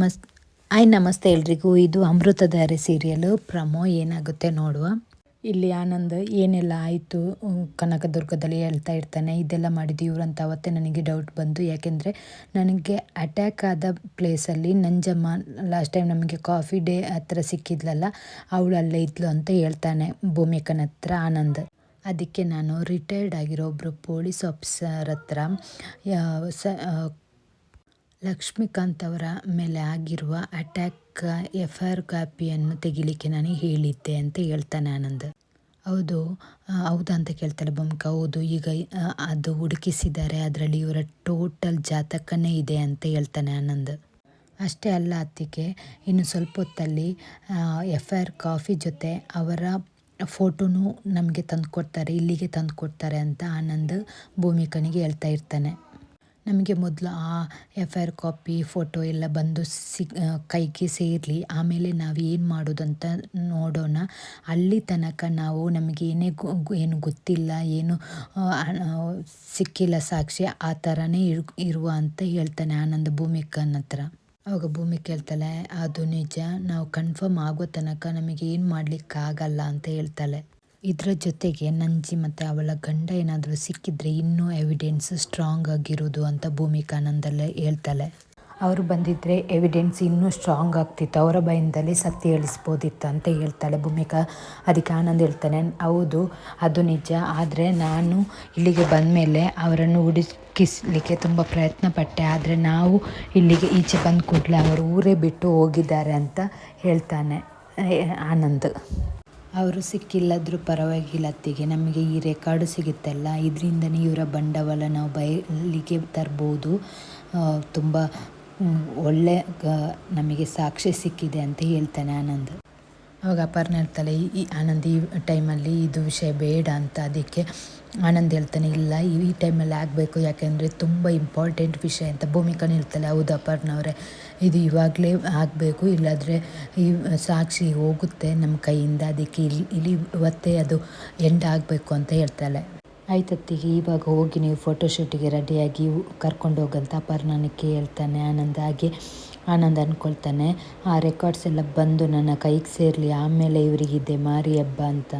ನಮಸ್ ಆಯ್ ನಮಸ್ತೆ ಎಲ್ರಿಗೂ. ಇದು ಅಮೃತಧಾರೆ ಸೀರಿಯಲ್. ಪ್ರಮೋ, ಏನಾಗುತ್ತೆ ನೋಡುವ. ಇಲ್ಲಿ ಆನಂದ್, ಏನೆಲ್ಲ ಆಯಿತು? ಕನಕದುರ್ಗದಲ್ಲಿ ಹೇಳ್ತಾ ಇರ್ತಾನೆ, ಇದೆಲ್ಲ ಮಾಡಿದ್ದು ಇವ್ರಂತ ಅವತ್ತೇ ನನಗೆ ಡೌಟ್ ಬಂತು ಯಾಕೆಂದರೆ ನನಗೆ ಅಟ್ಯಾಕ್ ಆದ ಪ್ಲೇಸಲ್ಲಿ ನಂಜಮ್ಮ ಲಾಸ್ಟ್ ಟೈಮ್ ನಮಗೆ ಕಾಫಿ ಡೇ ಹತ್ರ ಸಿಕ್ಕಿದ್ಲಲ್ಲ, ಅವಳು ಅಲ್ಲೇ ಇದ್ಲು ಅಂತ ಹೇಳ್ತಾನೆ ಭೂಮಿಕನ ಹತ್ರ ಆನಂದ್. ಅದಕ್ಕೆ ನಾನು ರಿಟೈರ್ಡ್ ಆಗಿರೋ ಒಬ್ಬರು ಪೊಲೀಸ್ ಆಫೀಸರ್ ಹತ್ರ ಲಕ್ಷ್ಮೀಕಾಂತ್ ಅವರ ಮೇಲೆ ಆಗಿರುವ ಅಟ್ಯಾಕ್ ಎಫ್ ಐ ಆರ್ ಕಾಪಿಯನ್ನು ತೆಗಿಲಿಕ್ಕೆ ನಾನು ಹೇಳಿದ್ದೆ ಅಂತ ಹೇಳ್ತಾನೆ ಆನಂದ್. ಹೌದು ಹೌದಾ ಅಂತ ಕೇಳ್ತಾಳೆ ಭೂಮಿಕಾ ಹೌದು, ಈಗ ಅದು ಹುಡುಕಿಸಿದ್ದಾರೆ. ಅದರಲ್ಲಿ ಇವರ ಟೋಟಲ್ ಜಾತಕನೇ ಇದೆ ಅಂತ ಹೇಳ್ತಾನೆ ಆನಂದ್. ಅಷ್ಟೇ ಅಲ್ಲ ಅತ್ತಿಗೆ, ಇನ್ನು ಸ್ವಲ್ಪ ಹೊತ್ತಲ್ಲಿ ಎಫ್ ಐ ಆರ್ ಕಾಫಿ ಜೊತೆ ಅವರ ಫೋಟೋನು ನಮಗೆ ತಂದು ಕೊಡ್ತಾರೆ ಇಲ್ಲಿಗೆ ತಂದು ಕೊಡ್ತಾರೆ ಅಂತ ಆನಂದ್ ಭೂಮಿಕನಿಗೆ ಹೇಳ್ತಾ ಇರ್ತಾನೆ. ನಮಗೆ ಮೊದಲು ಆ F I R copy photo ಎಲ್ಲ ಬಂದು ಸಿಗ್ ಕೈಗೆ ಸೇರಲಿ. ಆಮೇಲೆ ನಾವು ಏನು ಮಾಡೋದಂತ ನೋಡೋಣ. ಅಲ್ಲಿ ತನಕ ನಾವು ನಮಗೆ ಏನೇ ಏನು ಗೊತ್ತಿಲ್ಲ, ಏನು ಸಿಕ್ಕಿಲ್ಲ ಸಾಕ್ಷಿ, ಆ ಥರನೇ ಇರು, ಇರುವ ಅಂತ ಹೇಳ್ತಾನೆ ಆನಂದ ಭೂಮಿಕನ ಹತ್ರ. ಅವಾಗ ಭೂಮಿ ಕೇಳ್ತಾಳೆ, ಅದು ನಿಜ, ನಾವು ಕನ್ಫರ್ಮ್ ಆಗೋ ತನಕ ನಮಗೆ ಏನು ಮಾಡಲಿಕ್ಕಾಗಲ್ಲ ಅಂತ ಹೇಳ್ತಾಳೆ. ಇದರ ಜೊತೆಗೆ ನಂಜಿ ಮತ್ತು ಅವಳ ಗಂಡ ಏನಾದರೂ ಸಿಕ್ಕಿದ್ರೆ ಇನ್ನೂ ಎವಿಡೆನ್ಸ್ ಸ್ಟ್ರಾಂಗ್ ಆಗಿರೋದು ಅಂತ ಭೂಮಿಕಾ ನಂದಲ್ಲೇ ಹೇಳ್ತಾಳೆ. ಅವರು ಬಂದಿದ್ದರೆ ಎವಿಡೆನ್ಸ್ ಇನ್ನೂ ಸ್ಟ್ರಾಂಗ್ ಆಗ್ತಿತ್ತು. ಅವರ ಭಯದಲ್ಲಿ ಸತ್ಯ ಹೇಳಿಸ್ಬೋದಿತ್ತು ಅಂತ ಹೇಳ್ತಾಳೆ ಭೂಮಿಕಾ. ಅದಕ್ಕೆ ಆನಂದ್ ಹೇಳ್ತಾನೆ, ಹೌದು, ಅದು ನಿಜ. ಆದರೆ ನಾನು ಇಲ್ಲಿಗೆ ಬಂದ ಮೇಲೆ ಅವರನ್ನು ಹುಡುಕಿಸ್ಲಿಕ್ಕೆ ತುಂಬ ಪ್ರಯತ್ನ ಪಟ್ಟೆ. ಆದರೆ ನಾವು ಇಲ್ಲಿಗೆ ಈಚೆ ಬಂದ ಕೂಡಲೇ ಅವರು ಊರೇ ಬಿಟ್ಟು ಹೋಗಿದ್ದಾರೆ ಅಂತ ಹೇಳ್ತಾನೆ ಆನಂದ್. ಅವರು ಸಿಕ್ಕಿಲ್ಲದ್ರೂ ಪರವಾಗಿಲ್ಲ ಅತ್ತಿಗೆ. ನಮಗೆ ಈ ರೆಕಾರ್ಡು ಸಿಗುತ್ತಲ್ಲ, ಇದರಿಂದನೇ ಇವರ ಬಂಡವಾಳ ನಾವು ಬಯಲಿಗೆ ತರ್ಬೋದು. ತುಂಬ ಒಳ್ಳೆ ನಮಗೆ ಸಾಕ್ಷಿ ಸಿಕ್ಕಿದೆ ಅಂತ ಹೇಳ್ತಾನೆ ಆನಂದ್. ಅವಾಗ ಅಪರ್ಣ ಹೇಳ್ತಾಳೆ, ಈ, ಆನಂದ್, ಈ ಟೈಮಲ್ಲಿ ಇದು ವಿಷಯ ಬೇಡ ಅಂತ. ಅದಕ್ಕೆ ಆನಂದ್ ಹೇಳ್ತಾನೆ, ಇಲ್ಲ, ಈ ಟೈಮಲ್ಲಿ ಆಗಬೇಕು. ಯಾಕೆಂದರೆ ತುಂಬ ಇಂಪಾರ್ಟೆಂಟ್ ವಿಷಯ ಅಂತ ಭೂಮಿಕಾ ಹೇಳ್ತಾಳೆ. ಹೌದು ಅಪರ್ಣವರೇ ಇದು ಇವಾಗಲೇ ಆಗಬೇಕು. ಇಲ್ಲಾಂದರೆ ಈ ಸಾಕ್ಷಿ ಹೋಗುತ್ತೆ ನಮ್ಮ ಕೈಯಿಂದ. ಅದಕ್ಕೆ ಇಲ್ಲಿ ಇಲ್ಲಿ ಇವತ್ತೇ ಅದು ಎಂಡ್ ಆಗಬೇಕು ಅಂತ ಹೇಳ್ತಾಳೆ. ಆಯ್ತತ್ತಿಗೆ ಇವಾಗ ಹೋಗಿ ನೀವು ಫೋಟೋಶೂಟಿಗೆ ರೆಡಿಯಾಗಿ ಕರ್ಕೊಂಡು ಹೋಗಂತ ಅಪರ್ಣನಕ್ಕೆ ಹೇಳ್ತಾನೆ ಆನಂದ. ಹಾಗೆ ಆನಂದ್ ಅಂದ್ಕೊಳ್ತಾನೆ ಆ ರೆಕಾರ್ಡ್ಸ್ ಎಲ್ಲ ಬಂದು ನನ್ನ ಕೈಗೆ ಸೇರಲಿ, ಆಮೇಲೆ ಇವರಿಗಿದೆ ಮಾರಿ ಹಬ್ಬ ಅಂತ.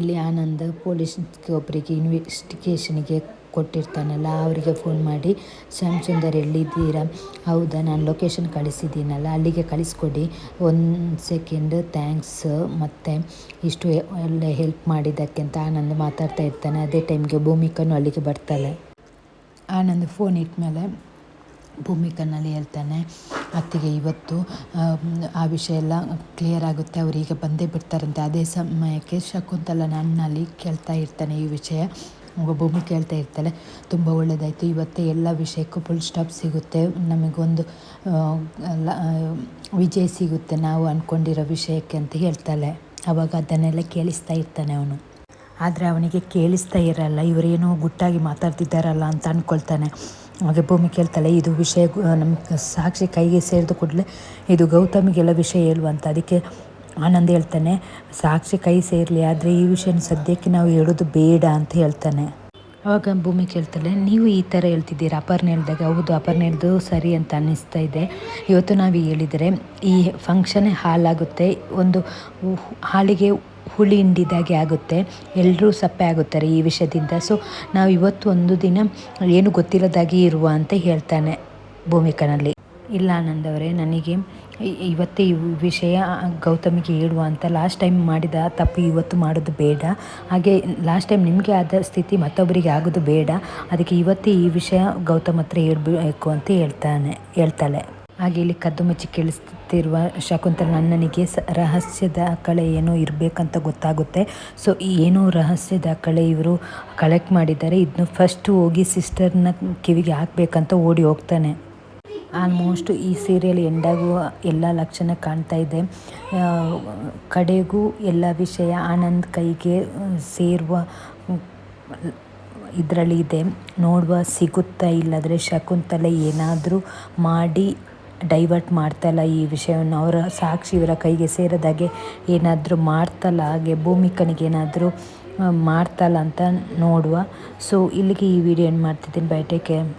ಇಲ್ಲಿ ಆನಂದ್ ಪೊಲೀಸ್ಗೆ ಒಬ್ಬರಿಗೆ ಇನ್ವೆಸ್ಟಿಗೇಷನ್ಗೆ ಕೊಟ್ಟಿರ್ತಾನಲ್ಲ, ಅವರಿಗೆ ಫೋನ್ ಮಾಡಿ ಶ್ಯಾಮ್ ಸುಂದರ್ ಎಲ್ಲಿದ್ದೀರಾ? ಹೌದಾ, ನಾನು ಲೊಕೇಶನ್ ಕಳಿಸಿದ್ದೀನಲ್ಲ, ಅಲ್ಲಿಗೆ ಕಳಿಸ್ಕೊಡಿ. ಒಂದು ಸೆಕೆಂಡ್ ಥ್ಯಾಂಕ್ಸ್ ಮತ್ತು ಇಷ್ಟು ಒಳ್ಳೆ ಹೆಲ್ಪ್ ಮಾಡಿದ್ದಕ್ಕೆ, ಅಂತ ಆನಂದ್ ಮಾತಾಡ್ತಾ ಇರ್ತಾನೆ. ಅದೇ ಟೈಮ್ಗೆ ಭೂಮಿಕನು ಅಲ್ಲಿಗೆ ಬರ್ತಾಳೆ. ಆನಂದ್ ಫೋನ್ ಇಟ್ಮೇಲೆ ಭೂಮಿಕನಲ್ಲಿ ಹೇಳ್ತಾನೆ, ಅತ್ತಿಗೆ ಇವತ್ತು ಆ ವಿಷಯ ಎಲ್ಲ ಕ್ಲಿಯರ್ ಆಗುತ್ತೆ, ಅವ್ರು ಈಗ ಬಂದೇ ಬಿಡ್ತಾರಂತೆ. ಅದೇ ಸಮಯಕ್ಕೆ ಶಕುಂತಲ ನನ್ನಲ್ಲಿ ಕೇಳ್ತಾ ಇರ್ತಾನೆ ಈ ವಿಷಯ. ಭೂಮಿ ಕೇಳ್ತಾ ಇರ್ತಾಳೆ, ತುಂಬ ಒಳ್ಳೆಯದಾಯಿತು ಇವತ್ತೇ ಎಲ್ಲ ವಿಷಯಕ್ಕೂ ಫುಲ್ ಸ್ಟಾಪ್ ಸಿಗುತ್ತೆ. ನಮಗೊಂದು ವಿಜಯ ಸಿಗುತ್ತೆ ನಾವು ಅಂದ್ಕೊಂಡಿರೋ ವಿಷಯಕ್ಕೆ, ಅಂತ ಹೇಳ್ತಾಳೆ. ಆವಾಗ ಅದನ್ನೆಲ್ಲ ಕೇಳಿಸ್ತಾ ಇರ್ತಾನೆ ಅವನು. ಆದರೆ ಅವನಿಗೆ ಕೇಳಿಸ್ತಾ ಇರಲ್ಲ, ಇವರೇನೋ ಗುಟ್ಟಾಗಿ ಮಾತಾಡ್ತಿದ್ದಾರಲ್ಲ ಅಂತ ಅಂದ್ಕೊಳ್ತಾನೆ ಹಾಗೆ ಭೂಮಿ ಕೇಳ್ತಾಳೆ, ಇದು ವಿಷಯ ನಮ್ಮ ಸಾಕ್ಷಿ ಕೈಗೆ ಸೇರಿದ ಕೂಡಲೇ ಇದು ಗೌತಮಿಗೆಲ್ಲ ವಿಷಯ ಹೇಳುವಂತ ಅದಕ್ಕೆ ಆನಂದ್ ಹೇಳ್ತಾನೆ, ಸಾಕ್ಷಿ ಕೈ ಸೇರಲಿ, ಆದರೆ ಈ ವಿಷಯನ ಸದ್ಯಕ್ಕೆ ನಾವು ಹೇಳೋದು ಬೇಡ ಅಂತ ಹೇಳ್ತಾನೆ. ಆವಾಗ ಭೂಮಿ ಕೇಳ್ತಾಳೆ ನೀವು ಈ ಥರ ಹೇಳ್ತಿದ್ದೀರಾ? ಅಪರ್ಣ ಹೇಳಿದಾಗ ಹೌದು, ಅಪರ್ಣ ಹೇಳ್ದು ಸರಿ ಅಂತ ಅನ್ನಿಸ್ತಾ ಇದೆ. ಇವತ್ತು ನಾವು ಹೇಳಿದರೆ, ಈ ಫಂಕ್ಷನ್ನೇ ಹಾಲಾಗುತ್ತೆ ಒಂದು ಹಾಲಿಗೆ ಹುಳಿ ಹಿಂಡಿದಾಗೆ ಆಗುತ್ತೆ ಎಲ್ಲರೂ ಸಪ್ಪೆ ಆಗುತ್ತಾರೆ ಈ ವಿಷಯದಿಂದ. ಸೊ ನಾವು ಇವತ್ತು ಒಂದು ದಿನ ಏನು ಗೊತ್ತಿಲ್ಲದಾಗಿ ಇರುವ ಅಂತ ಹೇಳ್ತಾನೆ ಭೂಮಿಕನಲ್ಲಿ ಇಲ್ಲ ಆನಂದವರೇ ನನಗೆ ಇವತ್ತೇ ಈ ವಿಷಯ ಗೌತಮಿಗೆ ಹೇಳುವ ಅಂತ ಲಾಸ್ಟ್ ಟೈಮ್ ಮಾಡಿದ ತಪ್ಪು ಇವತ್ತು ಮಾಡೋದು ಬೇಡ. ಹಾಗೆ ಲಾಸ್ಟ್ ಟೈಮ್ ನಿಮಗೆ ಆದ ಸ್ಥಿತಿ ಮತ್ತೊಬ್ಬರಿಗೆ ಆಗೋದು ಬೇಡ. ಅದಕ್ಕೆ ಇವತ್ತೇ ಈ ವಿಷಯ ಗೌತಮ್ ಹತ್ರ ಹೇಳ್ಬೇಕು ಅಂತ ಹೇಳ್ತಾನೆ, ಹೇಳ್ತಾಳೆ. ಹಾಗೆ ಇಲ್ಲಿ ಕದ್ದು ಮುಚ್ಚಿ ಕೇಳಿಸ್ತಿರುವ ಶಕುಂತಲ, ನನ್ನನಿಗೆ ಸ ರಹಸ್ಯದ ಕಳೆ ಏನೋ ಇರಬೇಕಂತ ಗೊತ್ತಾಗುತ್ತೆ. ಸೊ ಏನೋ ರಹಸ್ಯದ ಕಳೆ ಇವರು ಕಲೆಕ್ಟ್ ಮಾಡಿದ್ದಾರೆ. ಇದನ್ನು ಫಸ್ಟ್ ಹೋಗಿ ಸಿಸ್ಟರ್ನ ಕಿವಿಗೆ ಹಾಕಬೇಕಂತ ಓಡಿ ಹೋಗ್ತಾನೆ. ಆಲ್ಮೋಸ್ಟ್ ಈ ಸೀರಿಯಲ್ ಎಂಡಾಗುವ ಎಲ್ಲ ಲಕ್ಷಣ ಕಾಣ್ತಾ ಇದೆ. ಕಡೆಗೂ ಎಲ್ಲ ವಿಷಯ ಆನಂದ್ ಕೈಗೆ ಸೇರುವ ಇದರಲ್ಲಿ ಇದೆ. ನೋಡುವ, ಸಿಗುತ್ತಾ ಇಲ್ಲದ್ರೆ ಶಕುಂತಲೆ ಏನಾದರೂ ಮಾಡಿ ಡೈವರ್ಟ್ ಮಾಡ್ತಲ್ಲ ಈ ವಿಷಯವನ್ನು. ಅವರ ಸಾಕ್ಷಿ ಇವರ ಕೈಗೆ ಸೇರಿದಾಗೆ ಏನಾದರೂ ಮಾಡ್ತಲ್ಲ, ಹಾಗೆ ಭೂಮಿಕನಿಗೆ ಏನಾದರೂ ಮಾಡ್ತಲ್ಲ ಅಂತ ನೋಡುವ. ಸೊ ಇಲ್ಲಿಗೆ ಈ ವಿಡಿಯೋ ಏನು ಮಾಡ್ತಿದ್ದೀನಿ. Bye take care